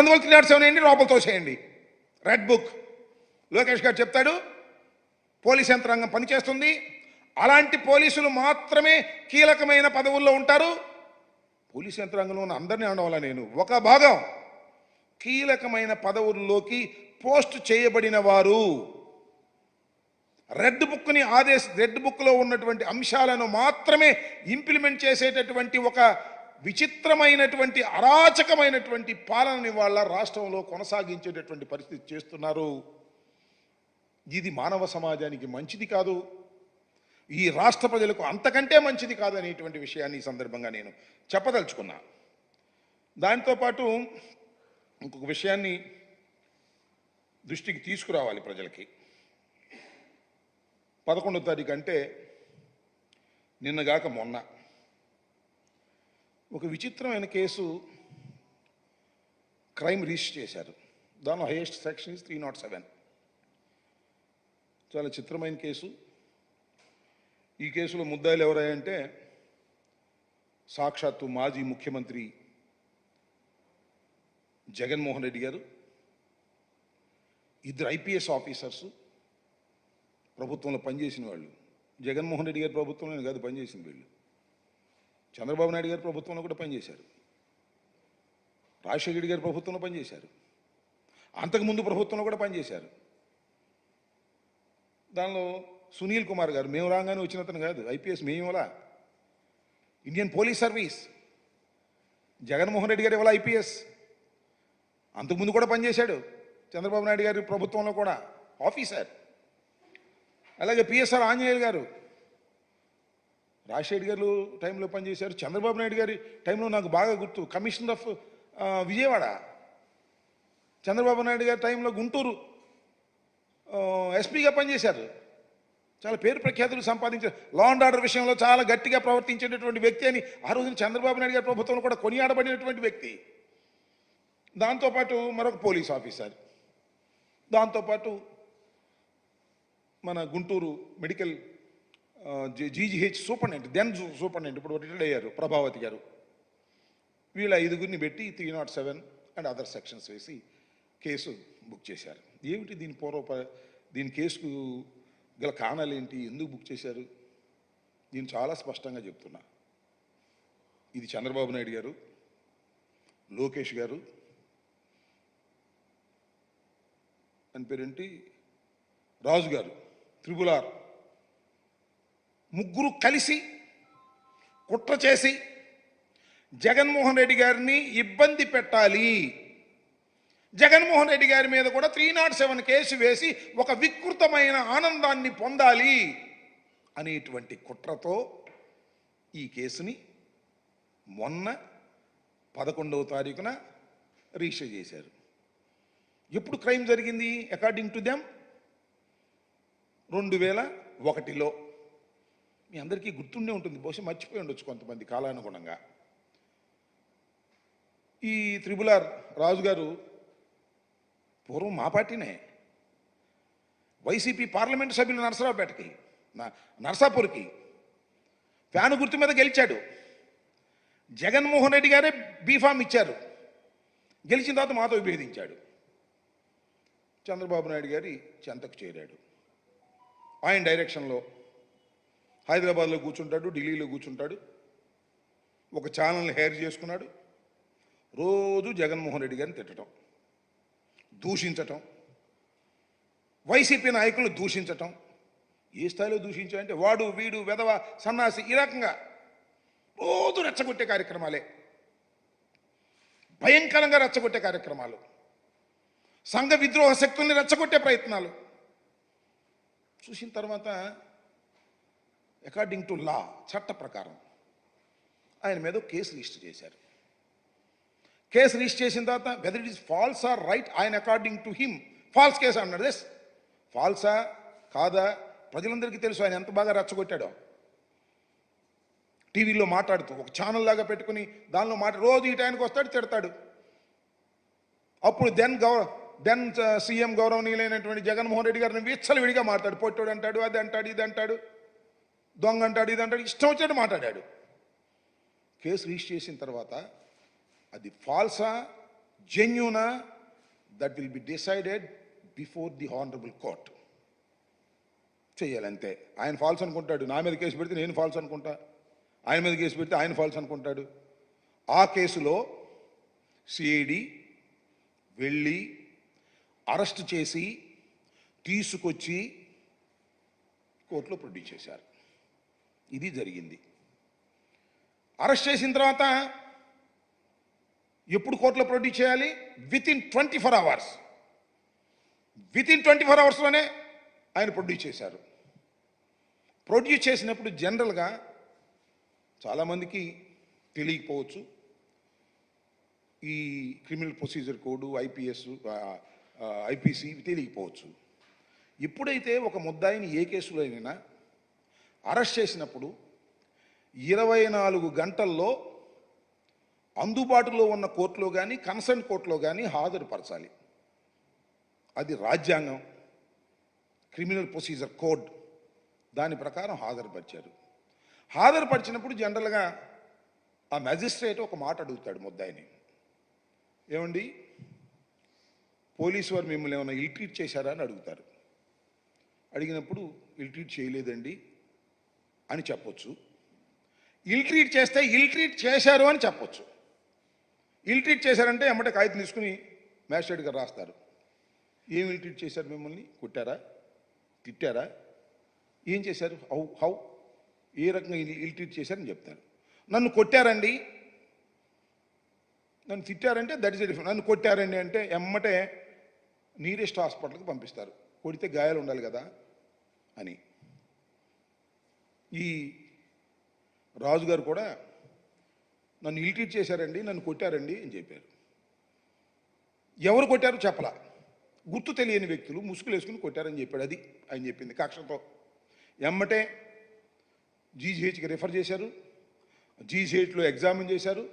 అందువల్ల three nought seven వేయండి లోపల తోసేయండి రెడ్ బుక్. లోకేష్ గారు చెప్తాడు పోలీస్ యంత్రాంగం పనిచేస్తుంది. అలాంటి పోలీసులు మాత్రమే కీలకమైన పదవుల్లో ఉంటారు. పోలీస్ యంత్రాంగంలో ఉన్న అందరినీ అనవాల నేను. ఒక భాగం కీలకమైన పదవుల్లోకి పోస్ట్ చేయబడిన వారు. రెడ్ బుక్ని ఆదేశ రెడ్ బుక్లో ఉన్నటువంటి అంశాలను మాత్రమే ఇంప్లిమెంట్ చేసేటటువంటి ఒక విచిత్రమైనటువంటి అరాచకమైనటువంటి పాలనని వాళ్ళ రాష్ట్రంలో కొనసాగించేటటువంటి పరిస్థితి చేస్తున్నారు. ఇది మానవ సమాజానికి మంచిది కాదు. ఈ రాష్ట్ర ప్రజలకు అంతకంటే మంచిది కాదనేటువంటి విషయాన్ని ఈ సందర్భంగా నేను చెప్పదలుచుకున్నా. దాంతోపాటు ఇంకొక విషయాన్ని దృష్టికి తీసుకురావాలి ప్రజలకి. పదకొండో తారీఖు అంటే నిన్నగాక మొన్న ఒక విచిత్రమైన కేసు క్రైమ్ రిజిస్టర్ చేశారు. దానిలో highest section is three nought seven చాలా చిత్రమైన కేసు. ఈ కేసులో ముద్దాయిలు ఎవరాయంటే సాక్షాత్తు మాజీ ముఖ్యమంత్రి జగన్మోహన్ రెడ్డి గారు ఇద్దరు ఐపీఎస్ ఆఫీసర్స్ ప్రభుత్వంలో పనిచేసిన వాళ్ళు. జగన్మోహన్ రెడ్డి గారి ప్రభుత్వంలో కాదు పనిచేసిన వీళ్ళు. చంద్రబాబు నాయుడు గారి ప్రభుత్వంలో కూడా పనిచేశారు. రాజశేఖర గారి ప్రభుత్వంలో పనిచేశారు. అంతకుముందు ప్రభుత్వంలో కూడా పనిచేశారు. దానిలో సునీల్ కుమార్ గారు మేము రాగానే వచ్చిన అతను కాదు ఐపీఎస్ మేము Indian police service. Jaganmohan Reddy garu ఇవాళ ఐపీఎస్? అంతకుముందు కూడా పనిచేశాడు చంద్రబాబు నాయుడు గారి ప్రభుత్వంలో కూడా ఆఫీసర్. అలాగే పిఎస్ఆర్ ఆంజనేయులు గారు రాజశేఖర్ గారు టైంలో పనిచేశారు. చంద్రబాబు నాయుడు గారి టైంలో నాకు బాగా గుర్తు. Commissioner of Vijayawada. Chandrababu Naidu గారి టైంలో గుంటూరు. ఎస్పీగా పనిచేశారు. చాలా పేరు ప్రఖ్యాతులు సంపాదించారు. లా అండ్ ఆర్డర్ విషయంలో చాలా గట్టిగా ప్రవర్తించేటటువంటి వ్యక్తి అని ఆ రోజున చంద్రబాబు నాయుడు గారి ప్రభుత్వంలో కూడా కొనియాడబడినటువంటి వ్యక్తి. దాంతోపాటు మరొక పోలీస్ ఆఫీసర్. దాంతోపాటు మన Guntur medical GGH superintendent then superintendent ఇప్పుడు రిటైర్డ్ అయ్యారు ప్రభావతి గారు. వీళ్ళ ఐదుగురిని పెట్టి three nought seven and other sections వేసి కేసు బుక్ చేశారు. ఏమిటి దీని పూర్వ దీని కేసుకు గల కారణాలు ఏంటి ఎందుకు బుక్ చేశారు? నేను చాలా స్పష్టంగా చెప్తున్నా. ఇది చంద్రబాబు నాయుడు గారు లోకేష్ గారు అని పేరేంటి? రాజు గారు త్రిపుల్ ముగ్గురు కలిసి కుట్ర చేసి జగన్మోహన్ రెడ్డి గారిని ఇబ్బంది పెట్టాలి. జగన్మోహన్ రెడ్డి గారి మీద కూడా త్రీ నాట్ సెవెన్ కేసు వేసి ఒక వికృతమైన ఆనందాన్ని పొందాలి అనేటువంటి కుట్రతో ఈ కేసుని మొన్న పదకొండవ తారీఖున రిజిస్టర్ చేశారు. ఎప్పుడు క్రైమ్ జరిగింది? అకార్డింగ్ టు దెమ్ రెండు వేల ఒకటిలో. మీ అందరికీ గుర్తుండే ఉంటుంది. బహుశా మర్చిపోయి ఉండొచ్చు కొంతమంది కాలానుగుణంగా. ఈ త్రిబులార్ రాజు గారు పూర్వం మా పార్టీనే. వైసీపీ పార్లమెంటు సభ్యులు నరసరావుపేటకి నర్సాపూర్కి నరసాపూర్కి ఫ్యాను గుర్తు మీద గెలిచాడు. జగన్మోహన్ రెడ్డి గారే బీఫామ్ ఇచ్చారు. గెలిచిన తర్వాత మాతో విభేదించాడు. చంద్రబాబు నాయుడు గారి చెంతకు చేరాడు. ఆయన డైరెక్షన్లో హైదరాబాద్లో కూర్చుంటాడు ఢిల్లీలో కూర్చుంటాడు ఒక ఛానల్ని హైర్ చేసుకున్నాడు. రోజు జగన్మోహన్ రెడ్డి గారిని తిట్టడం దూషించటం వైసీపీ నాయకులు దూషించటం. ఏ స్థాయిలో దూషించాయంటే వాడు వీడు వెధవ సన్నాసి ఈ రకంగా రోజు రెచ్చగొట్టే కార్యక్రమాలే. భయంకరంగా రెచ్చగొట్టే కార్యక్రమాలు. సంఘ విద్రోహ శక్తుల్ని రెచ్చగొట్టే ప్రయత్నాలు. చూసిన తర్వాత అకార్డింగ్ టు లా చట్ట ప్రకారం ఆయన మీద కేసు రిజిస్టర్ చేశారు. కేసు రిజిస్టర్ చేసిన తర్వాత whether it is false or right ఆయన according to him false case అన్నాడు. దిస్ ఫాల్సా కాదా? ప్రజలందరికీ తెలుసు ఆయన ఎంత బాగా రచ్చగొట్టాడో. టీవీలో మాట్లాడుతూ ఒక ఛానల్ లాగా పెట్టుకుని దానిలో మాట రోజు ఈ టైంకి వస్తాడు తిడతాడు. అప్పుడు దెన్ గౌరవ దెన్ సీఎం గౌరవనీయులైనటువంటి జగన్మోహన్ రెడ్డి గారిని విచ్చలవిడిగా మాట్లాడు పొట్టోడు అంటాడు అది అంటాడు ఇది అంటాడు. దొంగ అంటాడు ఇది అంటాడు ఇష్టం వచ్చాడు మాట్లాడాడు. కేసు రిజిస్టర్ చేసిన తర్వాత అది ఫాల్సా జెన్యునా that will be decided before the honourable court చేయాలంతే. ఆయన ఫాల్స్ అనుకుంటాడు. నా మీద కేసు పెడితే నేను ఫాల్స్ అనుకుంటా. ఆయన మీద కేసు పెడితే ఆయన ఫాల్స్ అనుకుంటాడు. ఆ కేసులో సిఐడి వెళ్ళి అరెస్ట్ చేసి తీసుకొచ్చి కోర్టులో ప్రొడ్యూస్ చేశారు. ఇది జరిగింది. అరెస్ట్ చేసిన తర్వాత ఎప్పుడు కోర్టులో ప్రొడ్యూస్ చేయాలి? With in twenty four hours with in twenty four అవర్స్లోనే ఆయన ప్రొడ్యూస్ చేశారు. ప్రొడ్యూస్ చేసినప్పుడు జనరల్గా చాలామందికి తెలియకపోవచ్చు. ఈ criminal procedure code IPS IPC తెలియకపోవచ్చు. ఎప్పుడైతే ఒక ముద్దాయిని ఏ కేసులో అయినా అరెస్ట్ చేసినప్పుడు ఇరవై నాలుగు గంటల్లో అందుబాటులో ఉన్న కోర్టులో కానీ కన్సర్న్ కోర్టులో కానీ హాజరుపరచాలి. అది రాజ్యాంగం క్రిమినల్ ప్రొసీజర్ కోడ్. దాని ప్రకారం హాజరుపరిచారు. హాజరుపరిచినప్పుడు జనరల్గా ఆ మ్యాజిస్ట్రేట్ ఒక మాట అడుగుతాడు ముద్దాయిని. ఏమండి? పోలీసు వారు మిమ్మల్ని ఏమైనా ఇల్ట్రీట్ చేశారా అని అడుగుతారు. అడిగినప్పుడు ఇల్ట్రీట్ చేయలేదండి. అని చెప్పొచ్చు. ఇల్ ట్రీట్ చేస్తే ఇల్ ట్రీట్ చేశారు అని చెప్పొచ్చు. ఇల్ ట్రీట్ చేశారంటే ఎమ్మటే కాగితం తీసుకుని మ్యాజిస్ట్రేట్ గారు రాస్తారు. ఏం ఇల్ ట్రీట్ చేశారు మిమ్మల్ని? కొట్టారా? తిట్టారా? ఏం చేశారు? How how? ఏ రకంగా ఇల్ ఇల్ ట్రీట్ చేశారని చెప్తారు. నన్ను కొట్టారండి. నన్ను తిట్టారంటే దట్ ఇస్ డిఫరెంట్ నన్ను కొట్టారండి అంటే ఎమ్మటే నీరెస్ట్ హాస్పిటల్కి పంపిస్తారు. కొడితే గాయాలు ఉండాలి కదా అని. ఈ రాజుగారు కూడా నన్ను ఇల్టీట్ చేశారండి నన్ను కొట్టారండి అని చెప్పారు. ఎవరు కొట్టారు చెప్పలా. గుర్తు తెలియని వ్యక్తులు ముసుగులు వేసుకుని కొట్టారని చెప్పాడు అది ఆయన చెప్పింది కక్షతో. ఎమ్మటే జీజీహెచ్కి రిఫర్ చేశారు జీజీహెచ్లో ఎగ్జామిన్ చేశారు.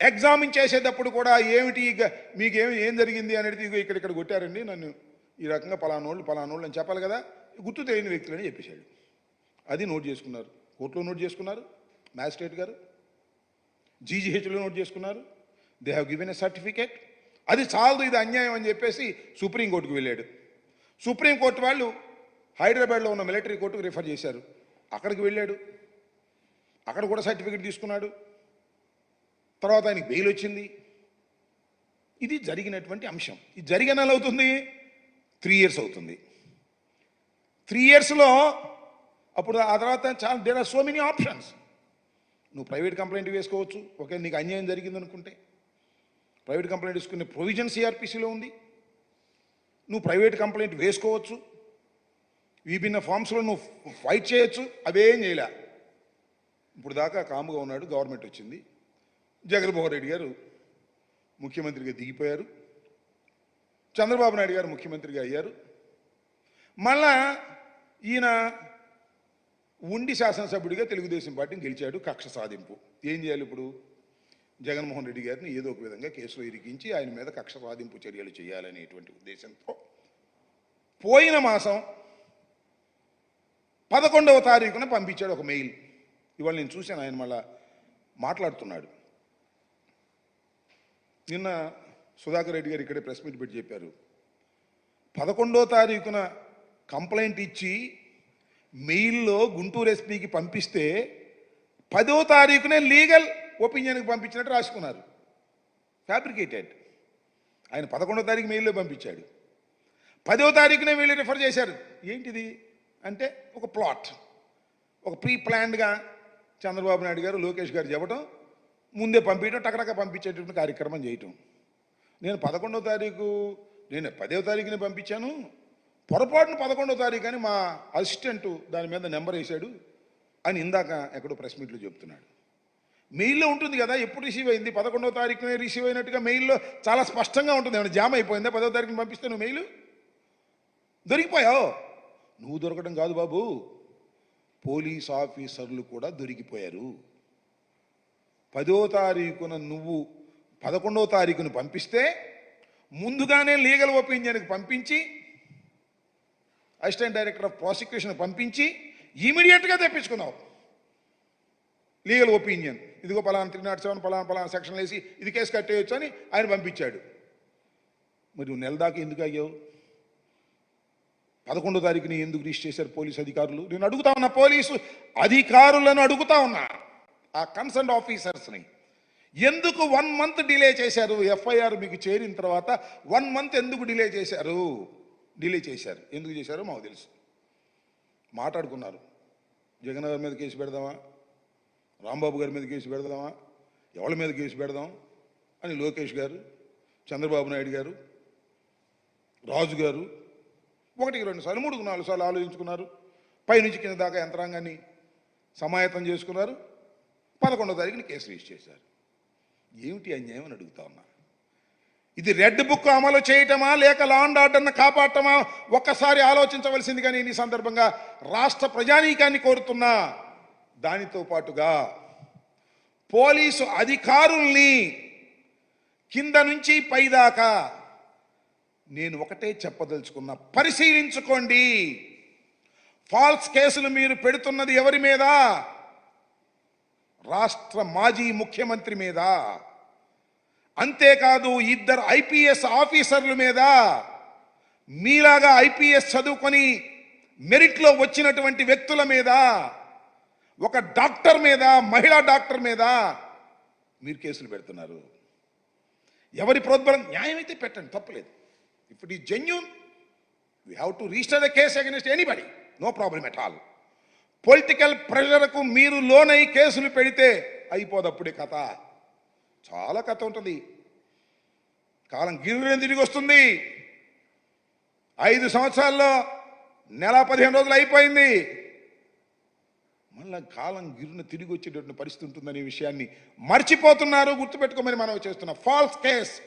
ఎగ్జామిన్ చేసేటప్పుడు కూడా ఏమిటి ఇక మీకు ఏమి ఏం జరిగింది అనేది ఇక్కడ ఇక్కడ కొట్టారండి నన్ను ఈ రకంగా పలానోళ్ళు పలానోళ్ళు అని చెప్పాలి కదా గుర్తు తెలియని వ్యక్తులని చెప్పేశాడు. అది నోట్ చేసుకున్నారు. కోర్టులో నోట్ చేసుకున్నారు. మ్యాజిస్ట్రేట్ గారు జీజీహెచ్లో నోట్ చేసుకున్నారు. They have given a certificate అది చాలదు ఇది అన్యాయం అని చెప్పేసి సుప్రీంకోర్టుకు వెళ్ళాడు. సుప్రీంకోర్టు వాళ్ళు హైదరాబాద్లో ఉన్న మిలిటరీ కోర్టుకు రిఫర్ చేశారు. అక్కడికి వెళ్ళాడు. అక్కడ కూడా సర్టిఫికేట్ తీసుకున్నాడు. తర్వాత ఆయనకి బెయిల్ వచ్చింది. ఇది జరిగినటువంటి అంశం. ఇది జరిగిన అవుతుంది? త్రీ ఇయర్స్ అవుతుంది. త్రీ ఇయర్స్లో అప్పుడు ఆ తర్వాత చాలా there are so many options నువ్వు ప్రైవేట్ కంప్లైంట్ వేసుకోవచ్చు. ఓకే నీకు అన్యాయం జరిగింది అనుకుంటే ప్రైవేట్ కంప్లైంట్ వేసుకునే ప్రొవిజన్ సిఆర్పిసిలో ఉంది. నువ్వు ప్రైవేట్ కంప్లైంట్ వేసుకోవచ్చు. విభిన్న ఫామ్స్లో నువ్వు ఫైట్ చేయొచ్చు. అవేం చేయలే. ఇప్పుడు దాకా కాముగా ఉన్నాడు గవర్నమెంట్ వచ్చింది. జగన్మోహన్ రెడ్డి గారు ముఖ్యమంత్రిగా దిగిపోయారు. చంద్రబాబు నాయుడు గారు ముఖ్యమంత్రిగా అయ్యారు. మళ్ళా ఈయన ఉండి శాసనసభ్యుడిగా తెలుగుదేశం పార్టీని గెలిచాడు కక్ష సాధింపు. ఏం చేయాలి ఇప్పుడు? జగన్మోహన్ రెడ్డి గారిని ఏదో ఒక విధంగా కేసులో ఇరికించి ఆయన మీద కక్ష సాధింపు చర్యలు చేయాలనేటువంటి ఉద్దేశంతో పోయిన మాసం పదకొండవ తారీఖున పంపించాడు ఒక మెయిల్. ఇవాళ నేను చూశాను ఆయన మళ్ళా మాట్లాడుతున్నాడు. నిన్న సుధాకర్ రెడ్డి గారు ఇక్కడే ప్రెస్ మీట్ పెట్టి చెప్పారు. పదకొండో తారీఖున కంప్లైంట్ ఇచ్చి మెయిల్లో గుంటూరు ఎస్పీకి పంపిస్తే పదో తారీఖునే లీగల్ ఒపీనియన్కి పంపించినట్టు రాసుకున్నారు. ఫ్యాబ్రికేటెడ్. ఆయన పదకొండో తారీఖు మెయిల్లో పంపించాడు. పదో తారీఖునే వీళ్ళు రిఫర్ చేశారు. ఏంటిది? అంటే ఒక ప్లాట్. ఒక ప్రీ ప్లాన్డ్గా చంద్రబాబు నాయుడు గారు లోకేష్ గారు చెప్పడం ముందే పంపించడం టకటక పంపించేటటువంటి కార్యక్రమం చేయటం. నేను పదకొండో తారీఖు నేను పదో తారీఖునే పంపించాను. పొరపాటున పదకొండో తారీఖు అని మా అసిస్టెంట్ దాని మీద నెంబర్ వేశాడు. అని ఇందాక ఎక్కడో ప్రెస్ మీట్లో చెప్తున్నాడు. మెయిల్లో ఉంటుంది కదా ఎప్పుడు రిసీవ్ అయింది? పదకొండవ తారీఖునే రిసీవ్ అయినట్టుగా మెయిల్లో చాలా స్పష్టంగా ఉంటుంది. ఏమైనా జామ్ అయిపోయిందా? పదో తారీఖుని పంపిస్తే నువ్వు మెయిల్? దొరికిపోయావు? నువ్వు దొరకడం కాదు బాబు. పోలీస్ ఆఫీసర్లు కూడా దొరికిపోయారు. పదో తారీఖున నువ్వు పదకొండవ తారీఖున పంపిస్తే ముందుగానే లీగల్ ఒపీనియన్కి పంపించి అసిస్టెంట్ డైరెక్టర్ ఆఫ్ ప్రాసిక్యూషన్ పంపించి ఇమీడియట్గా తెప్పించుకున్నావు లీగల్ ఒపీనియన్. ఇదిగో పలానా త్రీ నాట్ సెవెన్ పలానా పలానా సెక్షన్ వేసి ఇది కేసు కట్టేయచ్చు అని ఆయన పంపించాడు. మరి నువ్వు నెల దాకా ఎందుకు అయ్యావు పదకొండో తారీఖుని ఎందుకు రిజిస్టర్ చేశారు పోలీసు అధికారులు? నేను అడుగుతా ఉన్నా పోలీసు అధికారులను అడుగుతా ఉన్నా ఆ కన్సర్న్ ఆఫీసర్స్ని. ఎందుకు వన్ మంత్ డిలే చేశారు? ఎఫ్ఐఆర్ మీకు చేరిన తర్వాత వన్ మంత్ ఎందుకు డిలే చేశారు? డిలే చేశారు. ఎందుకు చేశారో మాకు తెలుసు. మాట్లాడుకున్నారు. జగన్ గారి మీద కేసు పెడదామా? రాంబాబు గారి మీద కేసు పెడదామా? ఎవరి మీద కేసు పెడదాం? అని లోకేష్ గారు చంద్రబాబు నాయుడు గారు రాజు గారు ఒకటికి రెండు సార్లు మూడుకు నాలుగు సార్లు ఆలోచించుకున్నారు. పైనుంచి కింద దాకా యంత్రాంగాన్ని సమాయత్తం చేసుకున్నారు. పదకొండో తారీఖుని కేసు రిజిస్టర్ చేశారు. ఏమిటి అన్యాయం అని అడుగుతా ఉన్నా. ఇది రెడ్ బుక్ అమలు చేయటమా లేక లా అండ్ ఆర్డర్ను కాపాడటమా? ఒక్కసారి ఆలోచించవలసిందిగా నేను ఈ సందర్భంగా రాష్ట్ర ప్రజానీకాన్ని కోరుతున్నా దానితో పాటుగా పోలీసు అధికారుల్ని కింద నుంచి పైదాకా నేను ఒకటే చెప్పదలుచుకున్నా పరిశీలించుకోండి. ఫాల్స్ కేసులు మీరు పెడుతున్నది ఎవరి మీద? రాష్ట్ర మాజీ ముఖ్యమంత్రి మీద. అంతేకాదు ఇద్దరు ఐపీఎస్ ఆఫీసర్ల మీద మీలాగా ఐపీఎస్ చదువుకొని మెరిట్లో వచ్చినటువంటి వ్యక్తుల మీద ఒక డాక్టర్ మీద మహిళా డాక్టర్ మీద మీరు కేసులు పెడుతున్నారు. ఎవరి ప్రోద్బలం న్యాయం అయితే పెట్టండి తప్పలేదు. ఇప్పుడు ఈ genuine you have to register the case against anybody no problem at all political ప్రెషర్కు మీరు లోనై కేసులు పెడితే అయిపోదప్పుడే కథ. చాలా కథ ఉంటుంది. కాలం గిర్రెని తిరిగి వస్తుంది. ఐదు సంవత్సరాల్లో నెల పదిహేను రోజులు అయిపోయింది. మళ్ళీ కాలం గిరున తిరిగి వచ్చేటటువంటి పరిస్థితి ఉంటుందనే విషయాన్ని మర్చిపోతున్నారు. గుర్తుపెట్టుకోమని మనం చేస్తున్న ఫాల్స్ కేస్.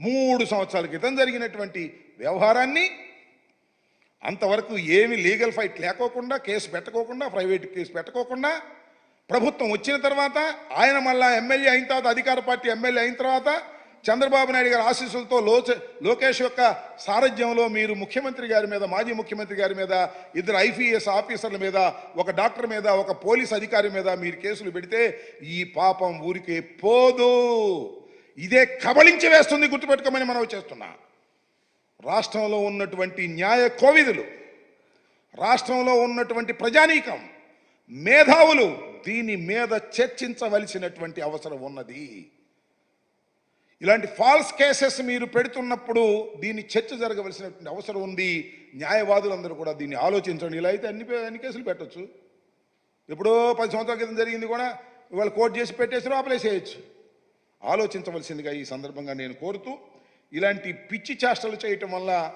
మూడు సంవత్సరాల క్రితం జరిగినటువంటి వ్యవహారాన్ని అంతవరకు ఏమి లీగల్ ఫైట్ లేకోకుండా కేసు పెట్టకోకుండా ప్రైవేట్ కేసు పెట్టకోకుండా ప్రభుత్వం వచ్చిన తర్వాత ఆయన మళ్ళా ఎమ్మెల్యే అయిన తర్వాత అధికార పార్టీ ఎమ్మెల్యే అయిన తర్వాత చంద్రబాబు నాయుడు గారి ఆశీస్సులతో లోచ లోకేష్ యొక్క సారథ్యంలో మీరు ముఖ్యమంత్రి గారి మీద మాజీ ముఖ్యమంత్రి గారి మీద ఇద్దరు ఐపీఎస్ ఆఫీసర్ల మీద ఒక డాక్టర్ మీద ఒక పోలీస్ అధికారి మీద మీరు కేసులు పెడితే ఈ పాపం ఊరికే పోదు. ఇదే కబళించి వేస్తుంది గుర్తుపెట్టుకోమని మనం చేస్తున్నా. రాష్ట్రంలో ఉన్నటువంటి న్యాయ కోవిదులు రాష్ట్రంలో ఉన్నటువంటి ప్రజానీకం మేధావులు దీని మీద చర్చించవలసినటువంటి అవసరం ఉన్నది. ఇలాంటి ఫాల్స్ కేసెస్ మీరు పెడుతున్నప్పుడు దీన్ని చర్చ జరగవలసినటువంటి అవసరం ఉంది. న్యాయవాదులందరూ కూడా దీన్ని ఆలోచించండి. ఇలా అయితే అన్ని అన్ని కేసులు పెట్టొచ్చు. ఎప్పుడో పది సంవత్సరాల క్రితం జరిగింది కూడా ఇవాళ కోర్టు చేసి పెట్టేసి ఆపలేసేయచ్చు. ఆలోచించవలసిందిగా ఈ సందర్భంగా నేను కోరుతూ ఇలాంటి పిచ్చి చేష్టలు చేయటం వల్ల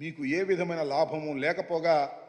మీకు ఏ విధమైన లాభము లేకపోగా